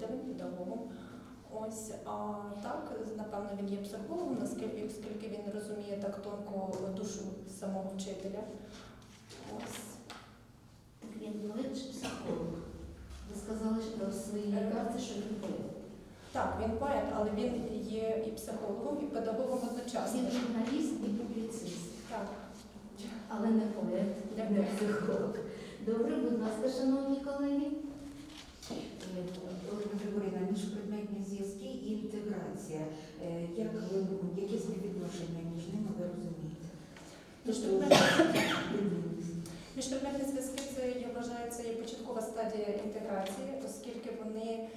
вчителем, педагогом. Ось, а так, напевно, він є психологом, наскільки оскільки він розуміє так тонко душу самого вчителя. Ось. Так він чи психолог? Ви сказали що своїй карті, що він поет. Так, він поет, але він є і психологом, і педагогом одночасно. Він журналіст і публіцист, Так. але не поет, не психолог. Добре, будь ласка, шановні колеги. Міжпредметні Міжпредметні зв'язки це я вважаю, це є початкова стадія інтеграції, оскільки вони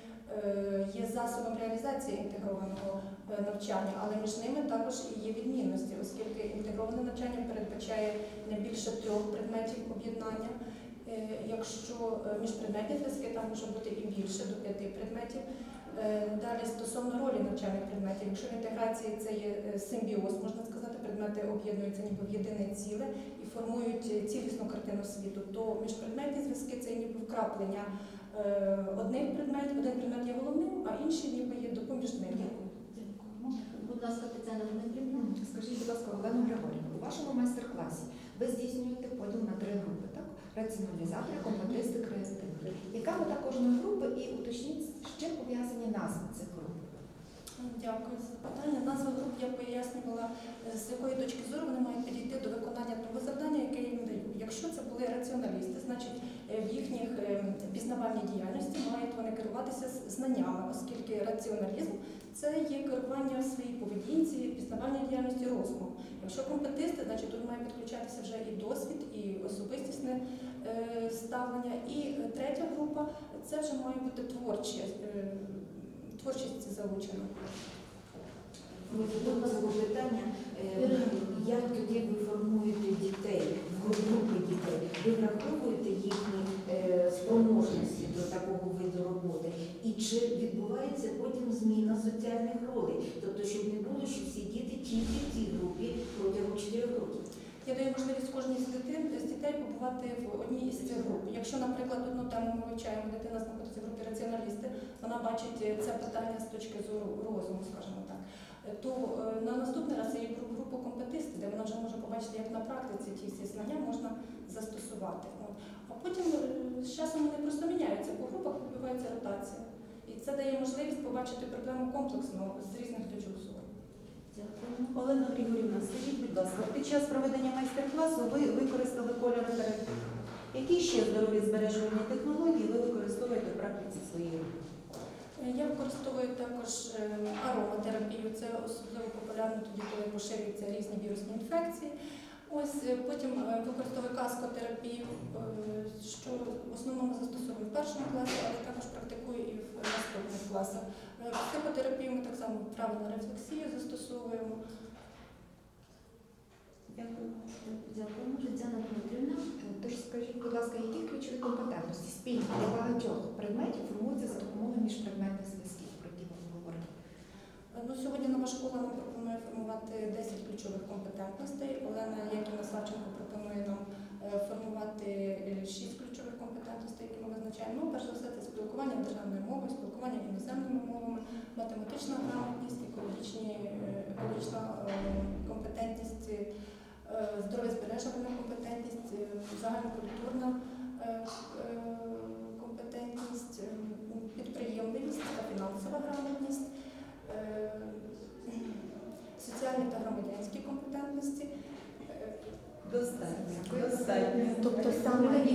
е, є засобом реалізації інтегрованого е, навчання, але між ними також і є відмінності, оскільки інтегроване навчання передбачає не більше трьох предметів об'єднання. Е, Якщо е, міжпредметні зв'язки там може бути і більше до п'яти предметів. Е, Далі стосовно ролі навчальних предметів, якщо в інтеграції це є е, симбіоз, можна сказати, предмети об'єднуються ніби в єдине ціле і формують е, цілісну картину світу, то міжпредметні зв'язки це ніби вкраплення е, одних предметів, один предмет є головним, а інші ніби є допоміжними. Дякуємо. Будь ласка, Тетяна Дмитрівна. Скажіть, будь ласка, Олена Григорівна, у вашому майстер-класі ви здійснюєте поділ на три групи, так? Раціоналізатори, компетисти, креативні. Яка мета кожної групи і уточніть, з чим пов'язані назви цих груп? Дякую за запитання. Назва груп я пояснювала, е, з якої точки зору вони мають підійти до виконання того завдання, яке їм дають. Якщо це були раціоналісти, значить е, в їхніх е, пізнавальній діяльності мають вони керуватися знаннями, оскільки раціоналізм це є керування в своїй поведінці, пізнавальній діяльності розумом. Якщо компетисти, значить тут має підключатися вже і досвід, і особистісне ставлення. І третя група це вже має бути творчі, е, творчість залучена. Питання, е, як тоді ви формуєте дітей, групи дітей? Ви враховуєте їхні е, спроможності до такого виду роботи? І чи відбувається потім зміна соціальних ролей? Тобто, щоб не було, що всі діти тільки в цій групі протягом 4 років? Я даю можливість кожній з дитин з дітей побувати в одній із цих груп. Якщо, наприклад, одну тему ми вивчаємо, дитина знаходиться в групі раціоналісти, вона бачить е, це питання з точки зору розуму, скажімо так. е, То е, на наступний раз є гру- групу компетисти, де вона вже може побачити, як на практиці ті всі знання можна застосувати. А потім з часом вони просто міняються по групах, відбувається ротація. І це дає можливість побачити проблему комплексно з різних точок зору. Дякуємо. Олена Григорівна, скажіть, будь ласка, під час проведення майстер-класу ви використали кольоротерапію. Які ще здорові збережувальні технології ви використовуєте в практиці своєї роботи? Е, Я використовую також е, ароматерапію. Це особливо популярно тоді, коли поширюються різні вірусні інфекції. Ось е, потім е, використовую каскотерапію, що в основному застосовую в першому класі, але також практикую і в наступних класах. Психотерапію ми так само правильну рефлексію застосовуємо. Дякую. Дякуємо, Тетяна Дмитрівна. Тож скажіть, будь ласка, які ключові компетентності спільні для багатьох предметів формуються за допомогою міжпредметних зв'язків, про які ви говорили? Е, Ну, сьогодні нова школа нам пропонує формувати 10 ключових компетентностей. Олена Якіна Савченко пропонує нам е, формувати 6 ключових компетентностей, які ми визначаємо. Ну, перш за все, це спілкування державною мовою, спілкування іноземними мовами, математична грамотність, е, екологічна е, компетентність, е, здоров'я збережувальна компетентність, е, загальнокультурна е, е, компетентність, е, підприємливість та фінансова грамотність. Соціальні та громадянські компетентності. Е, Достатньо. Достатньо. Тобто саме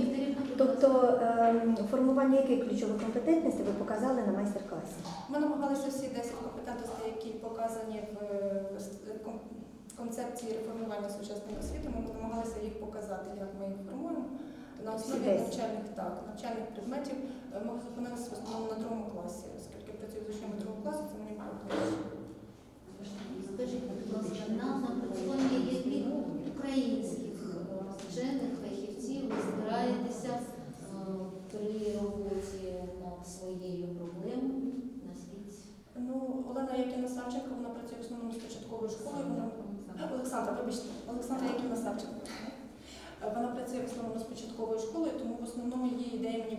тобто ем, формування яких ключових компетентностей ви показали на майстер-класі? Ми намагалися всі 10 компетентностей, які показані в е, концепції реформування сучасної освіти. Ми намагалися їх показати, як ми їх формуємо. На основі навчальних так, навчальних предметів Е, ми зупинилися в основному на другому класі, оскільки працюю з учнями другого класу, це мені було ближче. Скажіть, будь ласка, на напрацювання яких українських е, вчених фахівців ви збираєтеся е, при роботі над своєю проблемою? Назвіть. Ну, Олена Якіна Савченко, вона працює в основному з початковою школою. Вона Олександра, вибачте, Олександра Якіна Савченко. Вона працює в основному з початковою школою, тому в основному її ідеї мені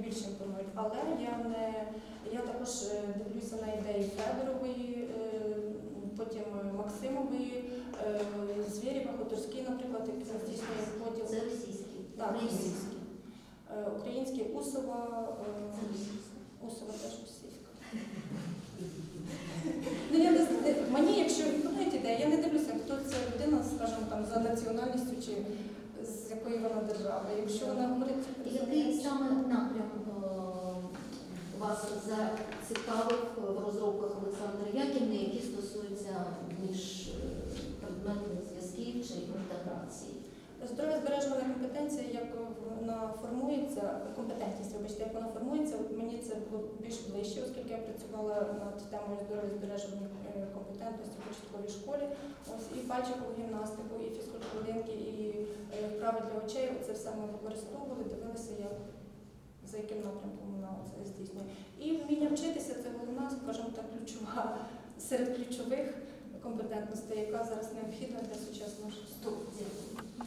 Але я не я також е, дивлюся на ідеї Федорової, е, потім Максимової, е, Звєрєва, Хуторський, наприклад, який здійснює поділ. Це російський. Так. Е, Український Усова. Усова теж російська. Ну, я не мені, якщо імпонують ідея, я не дивлюся, хто ця людина, скажімо, там, за національністю чи з якої вона держави. Якщо вона говорить Який саме напрям е, вас зацікавив в розробках Олександра Яківни, які стосуються між е, предметних зв'язків чи інтеграції? Здоров'я збережувана компетенція, як вона формується, компетентність, вибачте, як вона формується, от мені це було більш ближче, оскільки я працювала над темою здоров'я збереження е, компетентності в початковій школі. Ось і пальчикову гімнастику, і фізкультуринки, і е, вправи для очей. Це все ми використовували, дивилися, як за яким напрямком вона це здійснює. І вміння вчитися це головна, скажімо так, ключова серед ключових компетентностей, яка зараз необхідна для сучасного життя.